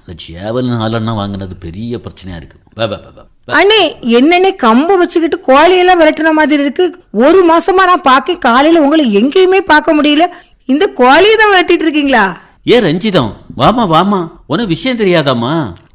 இந்த சேவல் நாலெண்ணா வாங்கினது பெரிய பிரச்சனையா இருக்கு ப, ப, ப, ப, ப. அண்ணே என்னன்னே கம்பு வச்சுக்கிட்டு கோழியெல்லாம் விரட்டுன மாதிரி இருக்கு ஒரு மாசமா நான் பார்க்க காலையில உங்களை எங்கேயுமே பார்க்க முடியல இந்த கோழியை தான் விரட்டிட்டு இருக்கீங்களா ஏ ரஞ்சிதம் வாமா வாமா உனக்கு விஷயம் தெரியாதாம்மா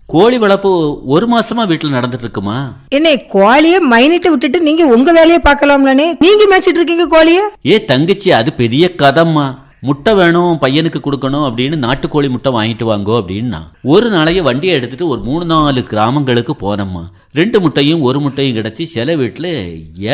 கோழி வளர்ப்பு ஒரு மாசமா வீட்டுல நடந்துட்டு இருக்குமா என்ன கோழிய மைனிட்டு விட்டுட்டு நீங்க உங்க வேலையை பார்க்கலாம்லனே நீங்க மேய்ச்சிட்டு இருக்கீங்க கோழிய? ஏ தங்கச்சி அது பெரிய கதம்மா. முட்டை வேணும் பையனுக்கு கொடுக்கணும் அப்படின்னு நாட்டுக்கோழி முட்டை வாங்கிட்டு வாங்கோ அப்படின்னா ஒரு நாளைக்கு வண்டியை எடுத்துட்டு ஒரு மூணு நாலு கிராமங்களுக்கு போனோம்மா. ரெண்டு முட்டையும் ஒரு முட்டையும் கிடச்சி சில வீட்டில்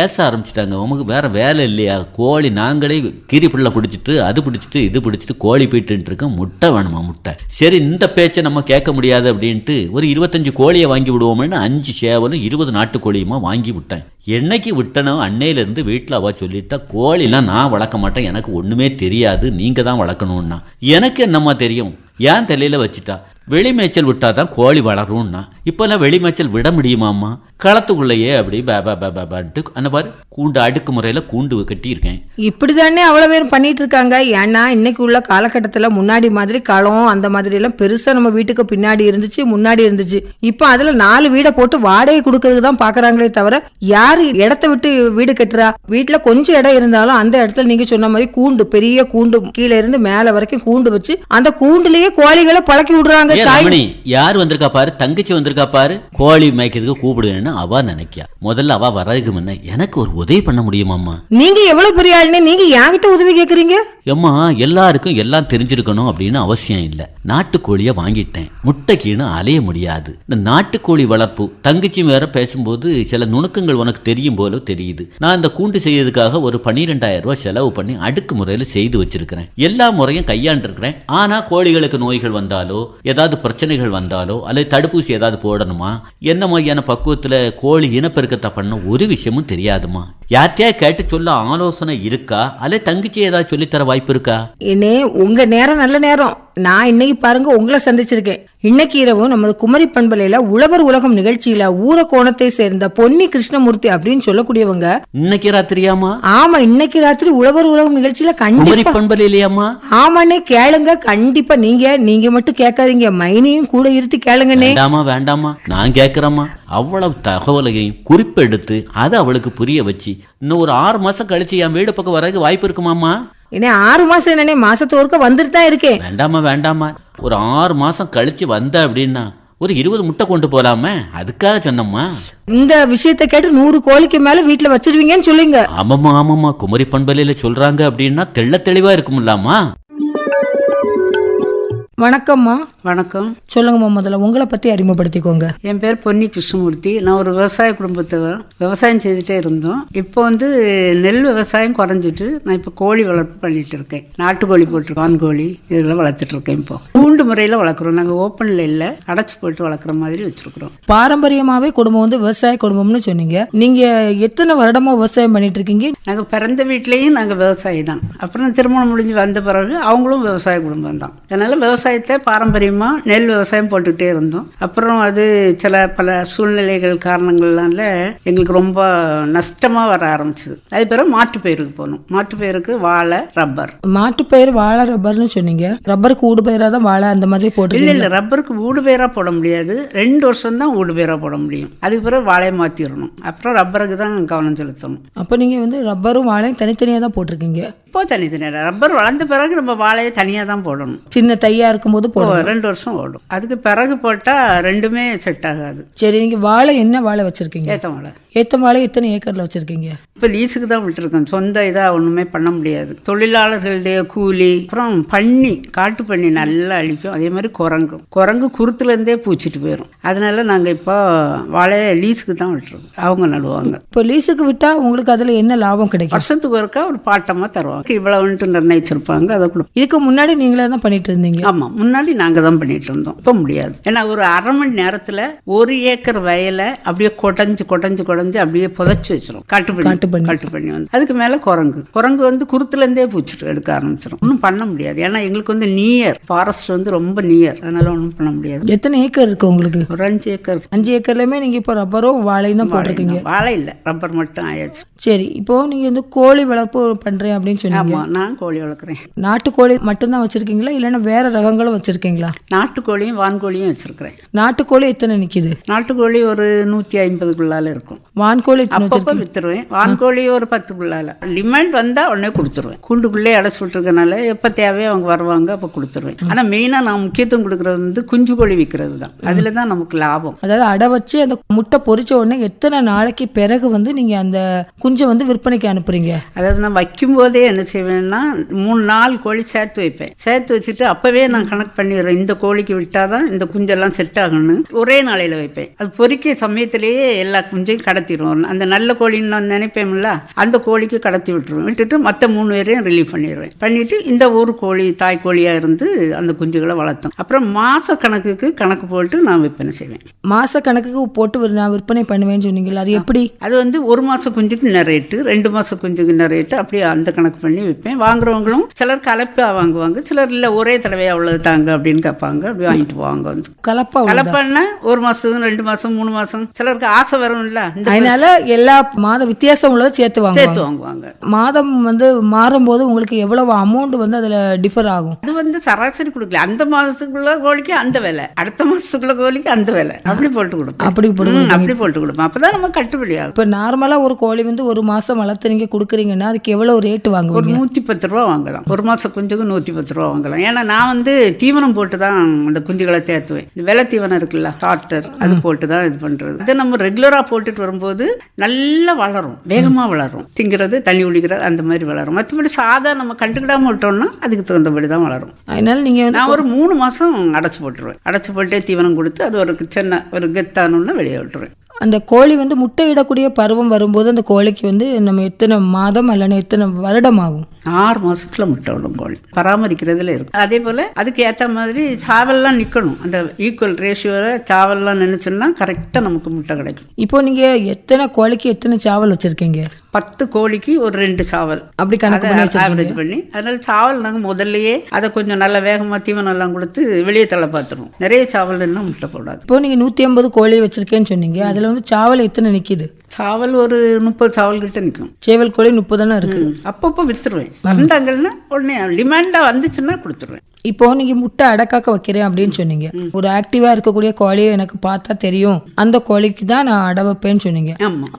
ஏச ஆரம்பிச்சிட்டாங்க. உமக்கு வேற வேலை இல்லையா? கோழி நாங்களே கீரி பிள்ளை பிடிச்சிட்டு அது பிடிச்சிட்டு இது பிடிச்சிட்டு கோழி போயிட்டு இருக்கோம் முட்டை வேணுமா முட்டை? சரி இந்த பேச்சை நம்ம கேட்க முடியாது அப்படின்ட்டு ஒரு இருபத்தஞ்சு கோழியை வாங்கி விடுவோம்னு அஞ்சு சேவலும் இருபது நாட்டுக்கோழியுமா வாங்கி விட்டேன். என்னைக்கு விட்டனோ அன்னையிலேருந்து வீட்டில் அவள் சொல்லிட்டா கோழிலாம் நான் வளர்க்க மாட்டேன் எனக்கு ஒன்றுமே தெரியாது நீங்கள் தான் வளர்க்கணுன்னா எனக்கு என்னம்மா தெரியும்? ஏன் தலையில் வச்சுட்டா? வெளி மேய்ச்சல் தான் கோழி வளரும்னா. இப்போல்லாம் வெளி மேய்ச்சல் விட முடியுமாம்மா? களத்துக்குள்ளேயே அப்படி பேபா பே பேன்ட்டு அந்த மாதிரி கூண்டு அடுக்கு முறையில் கூண்டு கட்டியிருக்கேன். இப்படிதானே அவ்வளவு பேரும் பண்ணிட்டு இருக்காங்க. ஏன்னா இன்னைக்கு உள்ள காலகட்டத்துல முன்னாடி மாதிரி களம் அந்த மாதிரி எல்லாம் பெருசா நம்ம வீட்டுக்கு பின்னாடி இருந்துச்சு முன்னாடி இருந்துச்சு. இப்ப அதுல நாலு வீடை போட்டு வாடகை கொடுக்கறதுக்கு தான் பாக்குறாங்களே தவிர யாரு இடத்த விட்டு வீடு கட்டுறா? வீட்டுல கொஞ்சம் இடம் இருந்தாலும் அந்த இடத்துல நீங்க சொன்ன மாதிரி கூண்டு பெரிய கூண்டு கீழே இருந்து மேல வரைக்கும் கூண்டு வச்சு அந்த கூண்டுலயே கோழிகளை பழக்கி விடுறாங்க ரமணி யார் வந்திருக்கா பாரு? தங்கச்சி வந்திருக்கா பாரு? கோழி மேய்க்கிறதுக்கு கூப்பிடுவேன்னு அவ நினைக்கா. முதல்ல அவ வர்றதுக்கு முன்ன எனக்கு ஒரு உதவி பண்ண முடியுமாம்மா? நீங்க எவ்வளவு பெரிய ஆளுன்னு நீங்க என்கிட்ட உதவி கேக்குறீங்க? எம்மா எல்லாருக்கும் எல்லாம் தெரிஞ்சிருக்கணும் அப்படின்னு அவசியம் இல்லை. நாட்டுக்கோழியை வாங்கிட்டேன். முட்டைக்குன்னு அலைய முடியாது. இந்த நாட்டுக்கோழி வளர்ப்பு தங்கச்சி வேற பேசும்போது சில நுணுக்கங்கள் உனக்கு தெரியும் போல தெரியுது. நான் இந்த கூண்டு செய்யறதுக்காக ஒரு பன்னிரெண்டாயிரம் ரூபாய் செலவு பண்ணி அடுக்கு முறையில் செய்து வச்சிருக்கிறேன். எல்லா முறையும் கையாண்டிருக்கிறேன். ஆனா கோழிகளுக்கு நோய்கள் வந்தாலோ ஏதாவது பிரச்சனைகள் வந்தாலோ அல்லது தடுப்பூசி ஏதாவது போடணுமா? என்ன மாதிரியான பக்குவத்தில் கோழி இனப்பெருக்கத்தை பண்ண ஒரு விஷயமும் தெரியாதுமா? யார்கிட்டயா கேட்டு சொல்ல ஆலோசனை இருக்கா? அல்ல தங்கச்சி ஏதாவது சொல்லித்தர வாய்ப்பு இருக்கா? என்னே உங்க நேரம் நல்ல நேரம். நான் இன்னைக்கு பாருங்க உங்களை சந்திச்சிருக்கேன். இன்னைக்கு இரவு நமது குமரி பண்பலையில உழவர் உலகம் நிகழ்ச்சியில ஊரக்கோணத்தை சேர்ந்த பொன்னி கிருஷ்ணமூர்த்தி அப்படின்னு சொல்லக்கூடியவங்க. இன்னைக்கு ராத்திரியாமா ஆமா இன்னைக்கு ராத்திரி உழவர் உலகம் நிகழ்ச்சியில கண்டிப்பா பண்பலை இல்லையாம்மா ஆமாண்ணே கேளுங்க. கண்டிப்பா நீங்க நீங்க மட்டும் கேட்காதீங்க. மைனியும் கூட இருத்தி கேளுங்கண்ணே. வேண்டாமா வேண்டாமா நான் கேட்குறேம்மா. அவ்வளவு தகவலையும் குறிப்பெடுத்து அதை அவளுக்கு புரிய வச்சு இன்னும் ஒரு ஆறு மாசம் கழிச்சு என் வீடு பக்கம் வரதுக்கு வாய்ப்பு இருக்குமாம்மா? என்ன ஆறு மாசம் என்னண்ணே? மாசத்து ஒருக்க வந்துட்டு தான் இருக்கேன் வேண்டாமா வேண்டாமா ஒரு ஆறு மாசம் கழிச்சு வந்த அப்படின்னா ஒரு இருபது முட்டை கொண்டு போலாமே? அதுக்காக சொன்னம்மா. இந்த விஷயத்தை கேட்டு நூறு கோழிக்கு மேல வீட்டுல வச்சிருவீங்கன்னு சொல்லுங்க. ஆமாம்மா ஆமாம்மா. குமரி பண்பலையில சொல்றாங்க அப்படின்னா தெள்ள தெளிவா இருக்குமில்லாமா வணக்கம்மா. வணக்கம். சொல்லுங்கம்மா முதல்ல உங்களை பத்தி அறிமுகப்படுத்திக்கோங்க. என் பேர் பொன்னி கிருஷ்ணமூர்த்தி. நான் ஒரு விவசாய குடும்பத்தவர். விவசாயம் செய்துட்டே இருந்தோம். இப்போ வந்து நெல் விவசாயம் குறைஞ்சிட்டு நான் இப்போ கோழி வளர்ப்பு பண்ணிட்டு இருக்கேன். நாட்டுக்கோழி போட்டிருக்கோம். ஆண்கோழி இதெல்லாம் வளர்த்துட்டு இருக்கேன் இப்போ. கூண்டு முறையில் வளர்க்குறோம். நாங்கள் ஓப்பனில் இல்லை. அடைச்சி போட்டு வளர்க்குற மாதிரி வச்சுருக்குறோம். பாரம்பரியமாவே குடும்பம் வந்து விவசாய குடும்பம்னு சொன்னீங்க. நீங்க எத்தனை வருடமா விவசாயம் பண்ணிட்டு இருக்கீங்க? நாங்கள் பிறந்த வீட்லேயும் நாங்கள் விவசாயி தான். அப்புறம் திருமணம் முடிஞ்சு வந்த பிறகு அவங்களும் விவசாய குடும்பம் தான். அதனால் விவசாயத்தை பாரம்பரியமாக நெல் விவசாயம் போட்டுக்கிட்டே இருந்தோம். அப்புறம் அது சில பல சூழ்நிலைகள் காரணங்கள்னால எங்களுக்கு ரொம்ப நஷ்டமாக வர ஆரம்பிச்சது. அது பிறகு மாட்டு பயிருக்கு போனோம். மாட்டு பயிருக்கு வாழை ரப்பர். மாட்டுப்பயிர் வாழை ரப்பர்னு சொன்னீங்க. ரப்பருக்கு ஊடு பயிரா தான் வாழை அந்த மாதிரி இல்லை போட்டு இல்லை ரப்பருக்கு ஊடு பயிராக போட முடியாது. ரெண்டு வருஷம் தான் ஊடு பயிராக போட முடியும். அதுக்கு பிறகு வாழையை மாற்றிடணும் அப்புறம் ரப்பருக்கு தான் கவனம் செலுத்தணும். அப்ப நீங்க வந்து ரப்பரும் வாழையும் தனித்தனியா தான் போட்டிருக்கீங்க? இப்போ தனித்தனியாக ரப்பர் வளர்ந்த பிறகு நம்ம வாழையை தனியாக தான் போடணும். சின்ன தையா இருக்கும்போது போடுவோம் ரெண்டு வருஷம் ஓடும். அதுக்கு பிறகு போட்டால் ரெண்டுமே செட் ஆகாது. சரி நீங்க வாழை என்ன வாழை வச்சிருக்கீங்க? ஏற்ற மழை ஏத்த வாழை எத்தனை ஏக்கர்ல வச்சிருக்கீங்க? இப்போ லீஸுக்கு தான் விட்டுருக்கோம். சொந்த இதாக ஒன்றுமே பண்ண முடியாது. தொழிலாளர்களுடைய கூலி அப்புறம் பன்னி காட்டு பன்னி நல்லா அழிக்கும். அதே மாதிரி குரங்கும் குரங்கு குருத்துலேருந்தே பூச்சிட்டு போயிடும் அதனால நாங்கள் இப்போ வாழையை லீஸுக்கு தான் விட்டுருக்கோம். அவங்க நடுவாங்க. இப்போ லீஸுக்கு விட்டா உங்களுக்கு அதுல என்ன லாபம் கிடைக்கும்? வருஷத்துக்கு ஒருக்கா ஒரு பாட்டமாக தருவாங்க. இவ்வளவுன்ட்டு நிர்ணயிச்சிருப்பாங்க அதை கொடு இதுக்கு முன்னாடி நீங்களே தான் பண்ணிட்டு இருந்தீங்க. ஆமாம் ஆமா முன்னாடி நாங்க தான் பண்ணிட்டு இருந்தோம். இப்ப முடியாது. ஏன்னா ஒரு அரை மணி நேரத்துல ஒரு ஏக்கர் வயலை அப்படியே கொடைஞ்சு கொடைஞ்சு கொடைஞ்சு அப்படியே புதைச்சு வச்சிரும். காட்டு பண்ணி காட்டு பண்ணி. வந்து. அதுக்கு மேல குரங்கு. குரங்கு வந்து குருத்துல இருந்தே பூச்சிட்டு எடுக்க ஆரம்பிச்சிடும் ஒன்றும் பண்ண முடியாது. ஏன்னா எங்களுக்கு வந்து நியர் ஃபாரஸ்ட் வந்து ரொம்ப நியர் அதனால ஒன்றும் பண்ண முடியாது. எத்தனை ஏக்கர் இருக்கு உங்களுக்கு? ஒரு அஞ்சு ஏக்கர். அஞ்சு ஏக்கர்லயுமே நீங்க இப்போ ரப்பரும் வாழையும் தான் போட்டிருக்கீங்க. வாழை இல்லை. ரப்பர் மட்டும் ஆயாச்சு. சரி இப்போ நீங்க வந்து கோழி வளர்ப்பு பண்றேன் அப்படின்னு சொன்னீங்க. நான் கோழி வளர்க்குறேன். நாட்டுக்கோழி மட்டும்தான் வச்சிருக்கீங்களா? இல்லைன்னா வேற ரகங்களும் வச்சிருக்கீங்களா? நாட்டுக்கோழியும் வான்கோழியும் வச்சிருக்கிறேன். நாட்டுக்கோழி எத்தனை நிக்குது? நாட்டுக்கோழி ஒரு நூற்றி ஐம்பதுக்குள்ளால இருக்கும். வான்கோழி அப்பப்போ வித்துருவேன். வான்கோழி ஒரு பத்துக்குள்ளால. டிமாண்ட் வந்தா உடனே கொடுத்துருவேன். கூண்டுக்குள்ளே அடைச்சி விட்டுருக்கனால எப்போ தேவையோ அவங்க வருவாங்க அப்போ கொடுத்துருவேன். ஆனா மெயினா நான் முக்கியத்துவம் கொடுக்கறது வந்து குஞ்சு கோழி விற்கிறது தான். அதுல தான் நமக்கு லாபம். அதாவது அடை வச்சு அந்த முட்டை பொரிச்ச உடனே எத்தனை நாளைக்கு பிறகு வந்து நீங்க அந்த குஞ்சை வந்து விற்பனைக்கு அனுப்புறீங்க? அதாவது நான் வைக்கும் போதே என்ன செய்வேன்னா மூணு நாலு கோழி சேர்த்து வைப்பேன். சேர்த்து வச்சுட்டு அப்பவே நான் கணக்கு பண்ணிடுறேன். இந்த கோழிக்கு விட்டாதான் இந்த குஞ்செல்லாம் செட் ஆகணும்னு ஒரே நாளையில வைப்பேன். அது பொறிக்க சமயத்திலேயே எல்லா குஞ்சையும் கடத்திடுவோம் அந்த நல்ல கோழின்னு நான் நினைப்பேன்ல அந்த கோழிக்கு கடத்தி விட்டுருவேன். விட்டுட்டு மற்ற மூணு பேரையும் ரிலீவ் பண்ணிடுவேன். பண்ணிட்டு இந்த ஒரு கோழி தாய் கோழியா இருந்து அந்த குஞ்சுகளை வளர்த்தோம். அப்புறம் மாச கணக்குக்கு கணக்கு போட்டு நான் விற்பனை செய்வேன். மாச கணக்குக்கு போட்டு நான் விற்பனை பண்ணுவேன்னு சொன்னீங்கல்ல அது எப்படி? அது வந்து ஒரு மாச குஞ்சுக்கு இன்ன ரேட்டு ரெண்டு மாச குஞ்சுக்கு இன்ன ரேட்டு அப்படியே அந்த கணக்கு பண்ணி விற்பேன். வாங்குறவங்களும் சிலர் கலப்பா வாங்குவாங்க சிலர் இல்லை ஒரே தடவை அவ்வளவு தாங்க அப்படின்னு கேட்பாங்க. அப்படி வாங்கிட்டு போவாங்க வந்து. கலப்பா? கலப்பான்னா ஒரு மாசம் ரெண்டு மாசம் மூணு மாசம். சிலருக்கு ஆசை வரும்ல இந்த அதனால எல்லா மாத வித்தியாசம் உள்ளதை சேர்த்து வாங்குவாங்க. சேர்த்து வாங்குவாங்க. மாதம் வந்து மாறும்போது உங்களுக்கு எவ்வளவு அமௌண்ட் வந்து அதுல டிஃபர் ஆகும்? அது வந்து சராசரி கொடுக்கல. அந்த மாசத்துக்குள்ள கோழிக்கு அந்த விலை. அடுத்த மாசத்துக்குள்ள கோழிக்கு அந்த விலை. அப்படி போட்டு கொடுப்பேன் அப்படி போட்டு ம், அப்படி போட்டு கொடுப்பேன் அப்பதான் நம்ம கட்டுப்படி ஆகும். இப்ப நார்மலா ஒரு கோழி வந்து ஒரு மாசம் வளர்த்து நீங்க கொடுக்குறீங்கன்னா அதுக்கு எவ்வளவு ரேட் ஒரு வாங்குவீங்க நூற்றி பத்து ரூபா வாங்கலாம். ஒரு மாதம் குஞ்சுக்கு நூற்றி பத்து ரூபா வாங்கலாம். ஏன்னா நான் வந்து தீவனம் போட்டு தான் அந்த குஞ்சுகளை தேத்துவேன். இந்த வெள்ளை தீவனம் இருக்குல்ல டாக்டர் அது போட்டு தான் இது பண்ணுறது இது நம்ம ரெகுலராக போட்டுட்டு வரும்போது நல்லா வளரும் வேகமாக வளரும். திங்கிறது தண்ணி குடிக்கிறது அந்த மாதிரி வளரும். மற்றபடி சாதா நம்ம கண்டுக்கிடாம விட்டோம்னா அதுக்கு தகுந்தபடி தான் வளரும். அதனால நீங்க வந்து நான் ஒரு மூணு மாதம் அடைச்சி போட்டுருவேன். அடைச்சி போட்டே தீவனம் கொடுத்து அது ஒரு சின்ன ஒரு கெத்தானுன்னா வெளியே விட்டுருவேன். அந்த கோழி வந்து முட்டை இடக்கூடிய பருவம் வரும்போது அந்த கோழிக்கு வந்து நம்ம எத்தனை மாதம் அல்லனா எத்தனை வருடம் ஆகும் ஆறு மாசத்துல முட்டை விடும் கோழி. பராமரிக்கிறதுல இருக்கும். அதே போல அதுக்கு ஏத்த மாதிரி சாவல்லாம் நிக்கணும். அந்த ஈக்குவல் ரேஷியோல சாவல்லாம் நினைச்சோம்னா கரெக்டா நமக்கு முட்டை கிடைக்கும். இப்போ நீங்க எத்தனை கோழிக்கு எத்தனை சாவல் வச்சிருக்கீங்க? பத்து கோழிக்கு ஒரு ரெண்டு சாவல். அப்படி கணக்கு ஆவரேஜ் பண்ணி அதனால சாவல் நாங்க முதல்லயே அதை கொஞ்சம் நல்லா வேகமா தீவனம் எல்லாம் கொடுத்து வெளியே தள்ள பார்த்துருவோம். நிறைய சாவல் என்ன முட்டை போடாது. இப்போ நீங்க நூத்தி ஐம்பது கோழி வச்சிருக்கேன்னு சொன்னீங்க. அதுல வந்து சாவல் எத்தனை நிக்குது? சாவல் ஒரு முப்பது சாவல் கிட்ட நிற்கும் சேவல் கோழி முப்பதுனா இருக்கு. அப்பப்போ வித்துருவேன். வந்தாங்கன்னா உடனே டிமாண்டா வந்துச்சுன்னா கொடுத்துருவேன். இப்போ நீங்க முட்டை அடக்காக்க வைக்கிறேன் அப்படின்னு சொன்னீங்க. ஒரு ஆக்டிவா இருக்கக்கூடிய கோழியை எனக்கு பார்த்தா தெரியும். அந்த கோழிக்கு தான் நான் அடை வைப்பேன்னு சொன்னீங்க.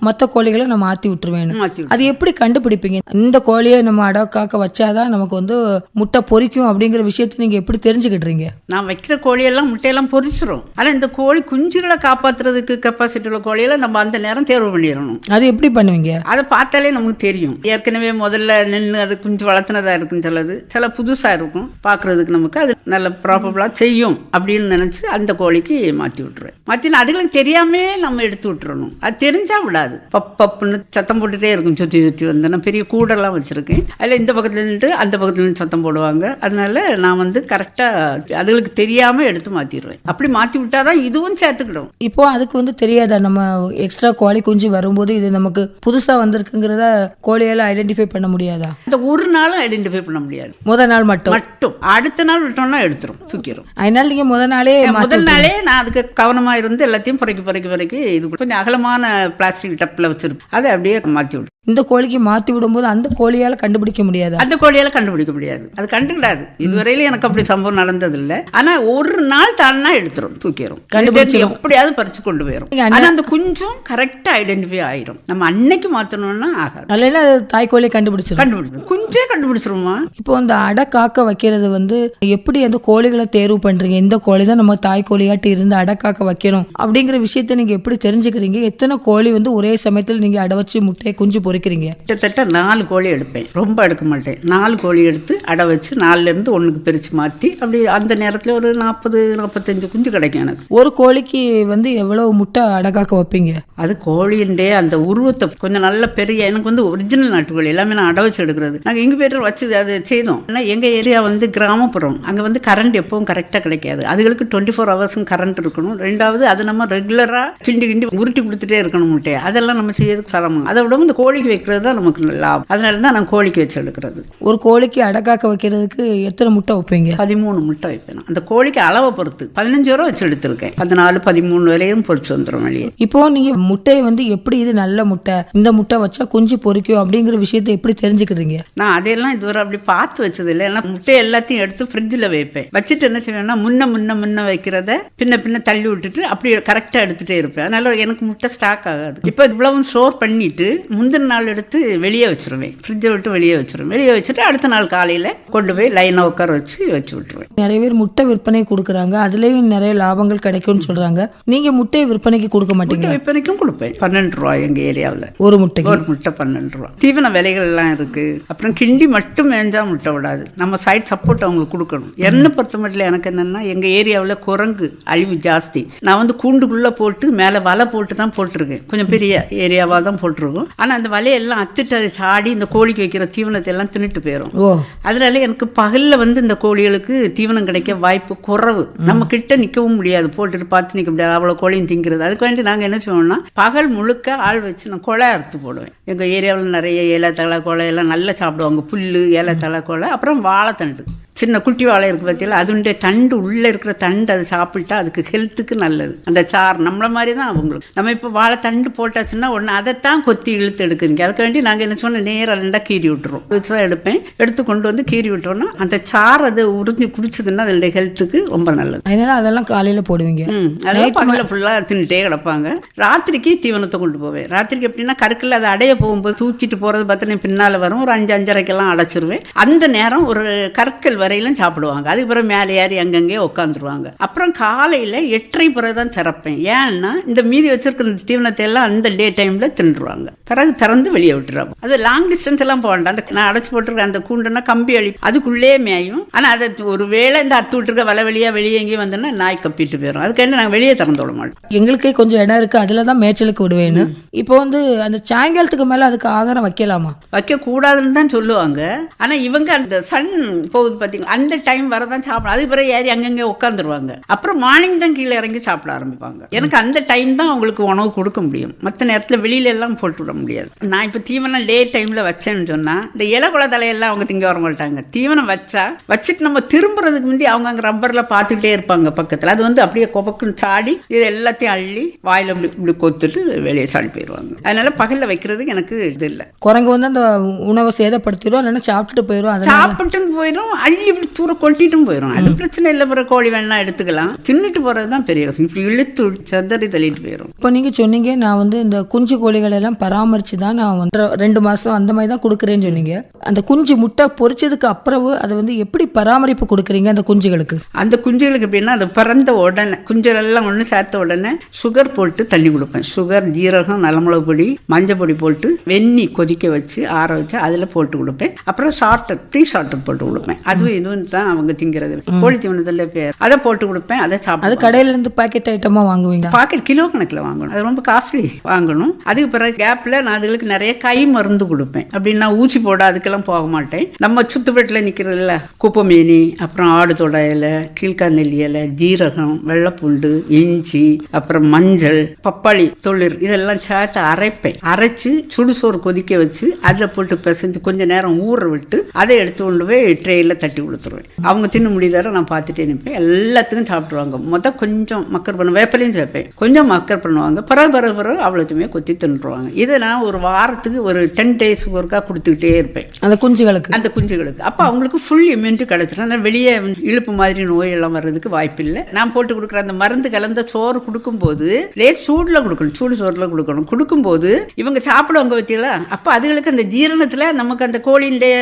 மத்த கோழிகளை நான் மாத்தி விட்டுருவேன். அது எப்படி கண்டுபிடிப்பீங்க? இந்த கோழியை நம்ம அடக்காக்க வச்சாதான் நமக்கு வந்து முட்டை பொரிக்கும் அப்படிங்கிற விஷயத்தை நீங்க எப்படி தெரிஞ்சுக்கிட்டுறீங்க நான் வைக்கிற கோழியெல்லாம் முட்டையெல்லாம் பொரிச்சிரும் ஆனா இந்த கோழி குஞ்சுகளை காப்பாத்துறதுக்கு கெப்பாசிட்டி உள்ள கோழியெல்லாம் நம்ம அந்த நேரம் தேர்வு பண்ணிடணும். அது எப்படி பண்ணுவீங்க? அதை பார்த்தாலே நமக்கு தெரியும். ஏற்கனவே முதல்ல நின்று அது குஞ்சு வளர்த்துனதா இருக்கும் சிலது சில புதுசா இருக்கும். பார்க்கிறதுக்கு நமக்கு அது நல்ல ப்ராப்பபிளா செய்யும் அப்படின்னு நினைச்சு அந்த கோழிக்கு மாத்தி விட்டுருவேன். மாத்தி அதுகளுக்கு தெரியாமே நம்ம எடுத்து விட்டுறணும். அது தெரிஞ்சா விடாது. பப் பப்புன்னு சத்தம் போட்டுட்டே இருக்கும். சுத்தி சுத்தி வந்து. நான் பெரிய கூடெல்லாம் வச்சிருக்கேன். அதுல இந்த பக்கத்துல நின்று அந்த பக்கத்துல நின்று சத்தம் போடுவாங்க. அதனால நான் வந்து கரெக்டா அதுகளுக்கு தெரியாம எடுத்து மாத்திடுவேன். அப்படி மாத்தி விட்டாதான் இதுவும் சேர்த்துக்கிடும். இப்போ அதுக்கு வந்து தெரியாதா? நம்ம எக்ஸ்ட்ரா கோழி குஞ்சு வரும்போது இது நமக்கு புதுசா வந்திருக்குங்கிறத கோழியால ஐடென்டிஃபை பண்ண முடியாதா? அந்த ஒரு நாளும் ஐடென்டிஃபை பண்ண முடியாது. முத நாள் மட்டும்? மட்டும். அடுத்த நாள் விட்டோம்னா எடுத்துரும் தூக்கிடும் அதனால நீங்க முத நாளே முதல் நாளே நான் அதுக்கு கவனமா இருந்து எல்லாத்தையும் புரைக்கி புரைக்கி புரைக்கி இது கொஞ்சம் அகலமான பிளாஸ்டிக் டப்ல வச்சிருப்பேன் அதை அப்படியே மாத்தி விடும் இந்த கோழிக்கு மாத்தி விடும்போது அந்த கோழியால கண்டுபிடிக்க முடியாதா? அந்த கோழியால கண்டுபிடிக்க முடியாது. அது கண்டுக்கிடாது இதுவரையிலும் எனக்கு அப்படி சம்பவம் நடந்தது இல்ல ஆனா ஒரு நாள் தானா எடுத்துரும் தூக்கிடும் கண்டுபிடிச்சிடும். எப்படியாவது பறிச்சு கொண்டு போயிடும் நீங்க ஆனா அந்த குஞ்சும் கரெக்டா ஐடென்டிஃபை ஆயிரும். நம்ம அன்னைக்கு மாத்தணும்னா ஆகாது. அது தாய் கோழியை கண்டுபிடிச்சிடும் கண்டுபிடிச்சிடும் குஞ்சே கண்டுபிடிச்சிருமா? இப்போ அந்த அடை காக்க வைக்கிறது வந்து எப்படி அந்த கோழிகளை தேர்வு பண்றீங்க? இந்த கோழி தான் நம்ம தாய் கோழியாட்டு இருந்து அடை காக்க வைக்கணும். அப்படிங்கிற விஷயத்த நீங்க எப்படி தெரிஞ்சுக்கிறீங்க? எத்தனை கோழி வந்து ஒரே சமயத்துல நீங்க அடை வச்சு முட்டையை குஞ்சு பொரிக்கிறீங்க கிட்டத்தட்ட நாலு கோழி எடுப்பேன். ரொம்ப எடுக்க மாட்டேன். நாலு கோழி எடுத்து அடை வச்சு நாலுல இருந்து ஒண்ணுக்கு பிரிச்சு மாத்தி அப்படி அந்த நேரத்துல ஒரு நாற்பது நாற்பத்தஞ்சு குஞ்சு கிடைக்கும் எனக்கு. ஒரு கோழிக்கு வந்து எவ்வளவு முட்டை அடை காக்க வைப்பீங்க? அது கோழி கோழியுடைய அந்த உருவத்தை கொஞ்சம் நல்ல பெரிய எனக்கு வந்து ஒரிஜினல் நாட்டுக்கோழி. எல்லாமே நான் அடை வச்சு எடுக்கிறது நாங்கள் இங்குபேட்டர் வச்சு அது செய்தோம். ஏன்னா எங்கள் ஏரியா வந்து கிராமப்புறம் அங்கே வந்து கரண்ட் எப்பவும் கரெக்டாக கிடைக்காது. அதுகளுக்கு டுவெண்ட்டி ஃபோர் ஹவர்ஸும் கரண்ட் இருக்கணும். ரெண்டாவது அது நம்ம ரெகுலராக கிண்டி கிண்டி உருட்டி கொடுத்துட்டே இருக்கணும் முட்டையை. அதெல்லாம் நம்ம செய்யறதுக்கு சிரமம். அதை விட இந்த கோழிக்கு வைக்கிறது தான் நமக்கு லாபம். அதனால தான் நான் கோழிக்கு வச்சு எடுக்கிறது. ஒரு கோழிக்கு அடக்காக்க வைக்கிறதுக்கு எத்தனை முட்டை வைப்பீங்க? பதிமூணு முட்டை வைப்பேன். அந்த கோழிக்கு அளவை பொறுத்து. பதினஞ்சு ரூபா வச்சு எடுத்திருக்கேன். பதினாலு பதிமூணு வரையும் பொறிச்சு வந்துடும் வெளியே இப்போ நீங்க முட்டையை வந்து எப்படி இது நல்ல முட்டை இந்த முட்டை வச்சா குஞ்சு பொரிக்கும் அப்படிங்கிற விஷயத்தை எப்படி தெரிஞ்சுக்கிறீங்க நான் அதையெல்லாம் இதுவரை அப்படி பார்த்து வச்சது இல்லை ஏன்னா முட்டையை எல்லாத்தையும் எடுத்து ஃப்ரிட்ஜில் வைப்பேன். வச்சுட்டு என்ன செய்வேன்னா முன்ன முன்ன முன்ன வைக்கிறத பின்ன பின்ன தள்ளி விட்டுட்டு அப்படி கரெக்டாக எடுத்துகிட்டே இருப்பேன். அதனால எனக்கு முட்டை ஸ்டாக் ஆகாது. இப்போ இவ்வளவு ஸ்டோர் பண்ணிட்டு முந்தின நாள் எடுத்து வெளியே வச்சிருவேன். ஃப்ரிட்ஜை விட்டு வெளியே வச்சிருவேன். வெளியே வச்சுட்டு அடுத்த நாள் காலையில் கொண்டு போய் லைனாக உட்கார வச்சு வச்சு விட்டுருவேன். நிறைய பேர் முட்டை விற்பனை கொடுக்குறாங்க. அதுலயும் நிறைய லாபங்கள் கிடைக்கும்னு சொல்றாங்க. நீங்க முட்டையை விற்பனைக்கு கொடுக்க மாட்டீங்க முட்டை விற்பனைக்கும் கொடுப்பேன். பன்னெண்டு ரூபா எங்கள் ஏரியாவில். ஒரு முட்டைக்கு? ஒரு முட்டை பன்னெண்டு ரூபா தீவன விலைகள் எல்லாம் இருக்கு. அப்புறம் கிண்டி மட்டும் மேஞ்சா முட்டை விடாது. நம்ம சைட் சப்போர்ட் அவங்களுக்கு கொடுக்கணும். என்னை பொறுத்த மட்டும் எனக்கு என்னன்னா எங்க ஏரியாவில் குரங்கு அழிவு ஜாஸ்தி. நான் வந்து கூண்டுக்குள்ள போட்டு மேலே வலை போட்டு தான் போட்டிருக்கேன். கொஞ்சம் பெரிய ஏரியாவாக தான் போட்டிருக்கோம். ஆனால் அந்த வலையெல்லாம் அத்துட்டு அதை சாடி இந்த கோழிக்கு வைக்கிற தீவனத்தை எல்லாம் தின்னுட்டு போயிடும் அதனால எனக்கு பகல்ல வந்து இந்த கோழிகளுக்கு தீவனம் கிடைக்க வாய்ப்பு குறைவு. நம்ம கிட்ட நிற்கவும் முடியாது. போட்டுட்டு பார்த்து நிற்க முடியாது. அவ்வளோ கோழியும் திங்கிறது. அதுக்கு வேண்டி நாங்கள் என்ன செய்வோம்னா பகல் முழுக்க ஆள் வச்சு நான் கொலை அறுத்து போடுவேன். எங்கள் ஏரியாவில் நிறைய ஏலத்தலை கொலை எல்லாம் நல்லா சாப்பிடுவாங்க. புல் ஏலத்தலை கொலை அப்புறம் வாழைத்தண்டு. சின்ன குட்டி வாழை இருக்குது பார்த்தீங்களா அதனுடைய தண்டு உள்ளே இருக்கிற தண்டு அதை சாப்பிட்டா அதுக்கு ஹெல்த்துக்கு நல்லது. அந்த சார் நம்மள மாதிரி தான் அவங்களுக்கு. நம்ம இப்போ வாழை தண்டு போட்டாச்சுன்னா உடனே அதைத்தான் கொத்தி இழுத்து எடுக்குறீங்க. அதுக்கு வேண்டி நாங்கள் என்ன சொன்ன நேரம் ரெண்டாக கீறி விட்டுருவோம் வச்சு தான் எடுப்பேன். எடுத்து கொண்டு வந்து கீறி விட்டோம்னா அந்த சார் அதை உறிஞ்சி குடிச்சதுன்னா அதனுடைய ஹெல்த்துக்கு ரொம்ப நல்லது. அதனால அதெல்லாம் காலையில போடுவீங்க. அதெல்லாம் பகலில் ஃபுல்லாக தின்னுட்டே கிடப்பாங்க. ராத்திரிக்கு தீவனத்தை கொண்டு போவேன். ராத்திரிக்கு எப்படின்னா கருக்கில் அதை அடைய போகும்போது தூக்கிட்டு போகிறது பார்த்தா பின்னால் வரும். ஒரு அஞ்சு அஞ்சரைக்கெல்லாம் அடைச்சிருவேன். அந்த நேரம் ஒரு கற்கள் வரையிலும் சாப்பிடுவாங்க. அதுக்கு பிறகு மேலே ஏறி அங்கங்கே உட்காந்துருவாங்க அப்புறம் காலையில் எட்டரை பிறகு தான் திறப்பேன். ஏன்னா இந்த மீதி வச்சிருக்கிற தீவனத்தை எல்லாம் அந்த டே டைமில் தின்றுவாங்க. பிறகு திறந்து வெளியே விட்டுருவாங்க. அது லாங் டிஸ்டன்ஸ் எல்லாம் போக வேண்டாம். அந்த நான் அடைச்சி போட்டிருக்க அந்த கூண்டுனா கம்பி அழி அதுக்குள்ளே மேயும். ஆனால் அதை ஒரு வேளை இந்த அத்து விட்டுருக்க வலை வெளியே வெளியே எங்கேயும் வந்தோன்னா நாய் கப்பிட்டு போயிடும் அதுக்காண்டி நாங்கள் வெளியே திறந்து விட மாட்டோம். எங்களுக்கே கொஞ்சம் இடம் இருக்கு. அதுல தான் மேய்ச்சலுக்கு விடுவேன்னு. இப்போ வந்து அந்த சாயங்காலத்துக்கு மேல அதுக்கு ஆகாரம் வைக்கலாமா? வைக்க கூடாதுன்னு தான் சொல்லுவாங்க. ஆனா இவங்க அந்த சன் போகுது பாத்தீங்களா அந்த டைம் வரதான் சாப்பிடும் அதுக்கு பிறகு ஏறி அங்கங்க உட்காந்துருவாங்க அப்புறம் மார்னிங் தான் கீழே இறங்கி சாப்பிட ஆரம்பிப்பாங்க. எனக்கு அந்த டைம் தான் அவங்களுக்கு உணவு கொடுக்க முடியும். மற்ற நேரத்துல வெளியில எல்லாம் போட்டு விட முடியாது. நான் இப்ப தீவனம் லேட் டைம்ல வச்சேன்னு சொன்னா இந்த இலகுல தலையெல்லாம் அவங்க திங்க வர மாட்டாங்க. தீவனம் வச்சா வச்சுட்டு நம்ம திரும்புறதுக்கு முந்தி அவங்க அங்க ரப்பர்ல பார்த்துக்கிட்டே இருப்பாங்க பக்கத்துல. அது வந்து அப்படியே கொபக்குன்னு சாடி இது எல்லாத்தையும் அள்ளி வாயில இப்படி இப்படி கொத்துட்டு வெளியே சாடி போயிடுவாங்க. அதனால பகல்ல வைக்கிறதுக்கு எனக்கு இது இல்லை. குரங்கு வந்து அந்த உணவை சேதப்படுத்திடும் இல்லைன்னா சாப்பிட்டுட்டு போயிடும் சாப்பிட்டும் போயிடும் அள்ளி இப்படி தூர கொட்டிட்டும் போயிடும் அது பிரச்சனை இல்லை பிற கோழி வேணா எடுத்துக்கலாம். தின்னுட்டு போறது தான் பெரிய கஷ்டம். இப்படி இழுத்து சதறி தள்ளிட்டு போயிடும் இப்போ நீங்க சொன்னீங்க நான் வந்து இந்த குஞ்சு கோழிகள் எல்லாம் பராமரிச்சு தான் நான் வந்து ரெண்டு மாசம் அந்த மாதிரி தான் கொடுக்குறேன்னு சொன்னீங்க. அந்த குஞ்சு முட்டை பொரிச்சதுக்கு அப்புறம் அதை வந்து எப்படி பராமரிப்பு கொடுக்குறீங்க அந்த குஞ்சுகளுக்கு? அந்த குஞ்சுகளுக்கு எப்படின்னா அது பிறந்த உடனே குஞ்சுகள் எல்லாம் ஒன்று சேர்த்த உடனே சுகர் போட்டு தண்ணி கொடுப்பேன். சுகர் ஜீரகம் நலமுளகு பொடி மஞ்சள் பொடி போட்டு வெந்நி கொதிக்க வச்சு ஆற வச்சு அதில் போட்டு கொடுப்பேன். அப்புறம் ஷார்ட்டர் ப்ரீ ஷார்ட்டர் போட்டு கொடுப்பேன். அதுவும் இதுவும் தான் அவங்க திங்கிறது. கோழி தீவனத்தில் பேர். அதை போட்டு கொடுப்பேன் அதை அது சாப்பிட கடையில இருந்து பாக்கெட் ஐட்டமா வாங்குவீங்க பாக்கெட் கிலோ கணக்கில் வாங்கணும். அது ரொம்ப காஸ்ட்லி வாங்கணும். அதுக்கு பிறகு கேப்பில் நான் அதுகளுக்கு நிறைய கை மருந்து கொடுப்பேன். அப்படின்னா ஊசி போட அதுக்கெல்லாம் போக மாட்டேன். நம்ம சுத்துப்பட்டில் நிற்கிறதில்ல குப்பமேனி அப்புறம் ஆடு தொட இலை கீழ்காநெல்லி இலை ஜீரகம் வெள்ளைப்பூண்டு இஞ்சி அப்புறம் மஞ்சள் பப்பாளி தொழில் இதெல்லாம் சேர்த்து அரைப்பேன். அரைச்சு சுடுசோறு கொதிக்க வச்சு அதில் போட்டு பிசைஞ்சு கொஞ்ச நேரம் ஊற விட்டு அதை எடுத்து கொண்டு போய் ட்ரேயில் தட்டி கொடுத்துருவேன் அவங்க தின்னு முடிதார நான் பார்த்துட்டே நிற்பேன். எல்லாத்துக்கும் சாப்பிட்ருவாங்க மொத்த கொஞ்சம் மக்கர் பண்ண வேப்பலையும் சேர்ப்பேன். கொஞ்சம் மக்கர் பண்ணுவாங்க. பிறகு பிறகு பிறகு அவ்வளோத்தையுமே கொத்தி தின்றுவாங்க இதை நான் ஒரு வாரத்துக்கு ஒரு டென் டேஸ்க்கு ஒருக்கா கொடுத்துக்கிட்டே இருப்பேன். அந்த குஞ்சுகளுக்கு? அந்த குஞ்சுகளுக்கு. அப்போ அவங்களுக்கு ஃபுல் இம்யூனிட்டி கிடைச்சிடும் ஆனால் வெளியே இழுப்பு மாதிரி நோய் எல்லாம் வர்றதுக்கு வாய்ப்பு இல்லை. நான் போட்டு கொடுக்குற அந்த மருந்து கலந்த சோறு கொடுக்கும்போது லே சூடில் கொடுக்கணும். சூடு சோறில் கொடுக்கணும். கொடுக்கும்போது இவங்க சாப்பிடுவாங்க பார்த்தீங்களா அப்போ அதுகளுக்கு அந்த ஜீரணத்தில் நமக்கு அந்த கோழியுடைய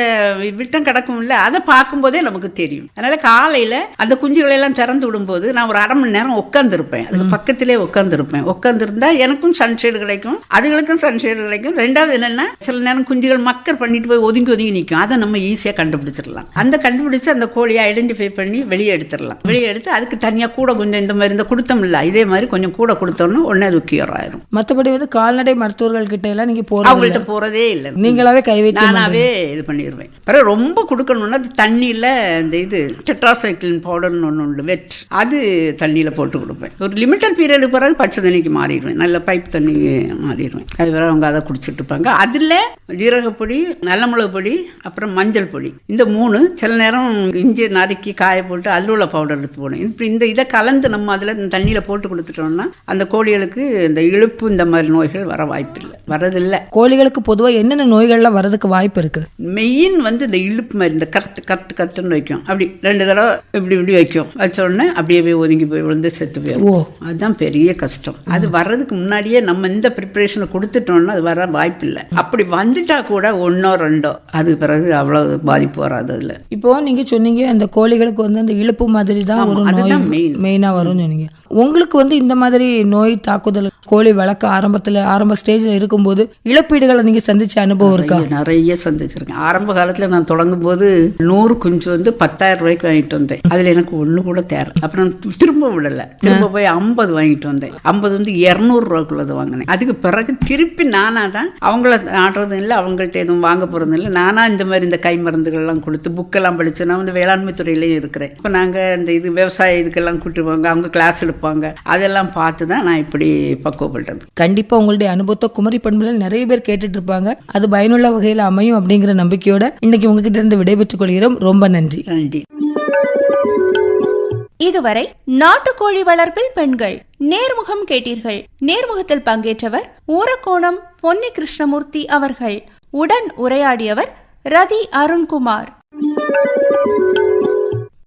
விட்டம் கிடக்கும்ல அதை பார்க்கும்போதே போதே நமக்கு தெரியும். அதனால காலையில அந்த குஞ்சுகளை எல்லாம் திறந்து விடும்போது நான் ஒரு அரை மணி நேரம் உட்காந்துருப்பேன் அதுக்கு பக்கத்திலே உட்காந்துருப்பேன் உட்காந்துருந்தா எனக்கும் சன்ஷேடு கிடைக்கும் அதுகளுக்கும் சன்ஷேடு கிடைக்கும். ரெண்டாவது என்னன்னா சில நேரம் குஞ்சுகள் மக்கர் பண்ணிட்டு போய் ஒதுங்கி ஒதுங்கி நிற்கும் அதை நம்ம ஈஸியாக கண்டுபிடிச்சிடலாம். அந்த கண்டுபிடிச்சு அந்த கோழியை ஐடென்டிஃபை பண்ணி வெளியே எடுத்துடலாம். வெளியே எடுத்து அதுக்கு தனியாக கூட கொஞ்சம் இந்த மாதிரி இந்த கொடுத்தோம் இல்லை இதே மாதிரி கொஞ்சம் கூட கொடுத்தோம்னா உடனே அது கியூர் ஆயிரும். மத்தபடி வந்து கால்நடை மருத்துவர்கள் கிட்ட எல்லாம் நீங்க போறது அவங்கள்ட்ட போறதே இல்லை. நீங்களாவே கை நானாவே இது பண்ணிடுவேன் பிறகு ரொம்ப கொடுக்கணும்னா அது தண்ணியில் இந்த இது டெட்ராசைக்ளின் பவுடர்னு ஒன்று உண்டு வெட் அது தண்ணியில் போட்டு கொடுப்பேன். ஒரு லிமிட்டட் பீரியடு பிறகு பச்சை தண்ணிக்கு மாறிடுவேன். நல்ல பைப் தண்ணி மாறிடுவேன். அது பிறகு அவங்க அதை குடிச்சிட்டு இருப்பாங்க. அதில் ஜீரகப்பொடி நல்ல மிளகு பொடி அப்புறம் மஞ்சள் பொடி. இந்த மூணு சில நேரம் இஞ்சி நறுக்கி காய போட்டு அதில் உள்ள பவுடர் எடுத்து போடணும் இப்படி இந்த இதை கலந்து நம்ம அதில் தண்ணியில் போட்டு கொடுத்துட்டோம்னா அந்த கோழிகளுக்கு இந்த இழுப்பு இந்த மாதிரி நோய்கள் வர வாய்ப்பில்லை. வரதில்லை கோழிகளுக்கு பொதுவா என்னென்ன நோய்கள்லாம் வரதுக்கு வாய்ப்பு இருக்கு? மெயின் வந்து இந்த இழுப்பு மாதிரி இந்த கட்டு கட்டு கட்டுன்னு வைக்கும். அப்படி ரெண்டு தடவை இப்படி இப்படி வைக்கும். வச்ச உடனே அப்படியே போய் ஒதுங்கி போய் விழுந்து செத்து போயிடும். ஓ. அதுதான் பெரிய கஷ்டம். அது வர்றதுக்கு முன்னாடியே நம்ம இந்த ப்ரிப்பரேஷனை கொடுத்துட்டோம்னா அது வர வாய்ப்பு இல்லை அப்படி வந்துட்டா கூட ஒன்றோ ரெண்டோ அது பிறகு அவ்வளோ பாதிப்பு வராது அதில். இப்போ நீங்க சொன்னீங்க அந்த கோழிகளுக்கு வந்து அந்த இழுப்பு மாதிரி தான் ஒரு அதுதான். மெயினா வரும்னு சொன்னீங்க. உங்களுக்கு வந்து இந்த மாதிரி நோய் தாக்குதல் கோழி வளர்க்க ஆரம்பத்துல ஆரம்ப ஸ்டேஜ்ல இருக்கும்போது இழப்பீடுகளை நீங்க சந்திச்ச அனுபவம் இருக்கா? நிறைய சந்திச்சிருக்கேன். ஆரம்ப காலத்தில் நான் தொடங்கும் போது நூறு குஞ்சு வந்து பத்தாயிரம் ரூபாய்க்கு வாங்கிட்டு வந்தேன். அதில் எனக்கு ஒன்று கூட தேர அப்புறம் திரும்ப விடலை. திரும்ப போய் ஐம்பது வாங்கிட்டு வந்தேன். ஐம்பது வந்து இரநூறு ரூபாய்க்குள்ளது வாங்கினேன். அதுக்கு பிறகு திருப்பி நானாக தான் அவங்கள ஆடுறதும் இல்லை அவங்கள்ட்ட எதுவும் வாங்க போகிறதும் இல்லை. நானாக இந்த மாதிரி இந்த கை மருந்துகள்லாம் கொடுத்து புக்கெல்லாம் படித்து நான் வந்து வேளாண்மை துறையிலையும் இருக்கிறேன். இப்போ நாங்கள் இந்த இது விவசாய இதுக்கெல்லாம் கூட்டு போவாங்க. அவங்க கிளாஸ் எடுப்பாங்க. அதெல்லாம் பார்த்து தான் நான் இப்படி பக்குவப்பட்டது கண்டிப்பா உங்களுடைய அனுபவத்தை குமரி பண்புல நிறைய பேர் கேட்டுட்டு இருப்பாங்க. அது பயனுள்ள வகையில அமையும் அப்படிங்கிற நம்பிக்கையோட இன்னைக்கு உங்ககிட்ட இருந்து விடைபெற்றுக் கொள்கிறோம். ரொம்ப நன்றி. நன்றி. இதுவரை நாட்டுக்கோழி வளர்ப்பில் பெண்கள் நேர்முகம் கேட்டீர்கள். நேர்முகத்தில் பங்கேற்றவர் ஊரக்கோணம் பொன்னி கிருஷ்ணமூர்த்தி அவர்கள். உடன் உரையாடியவர் ரதி அருண்குமார்.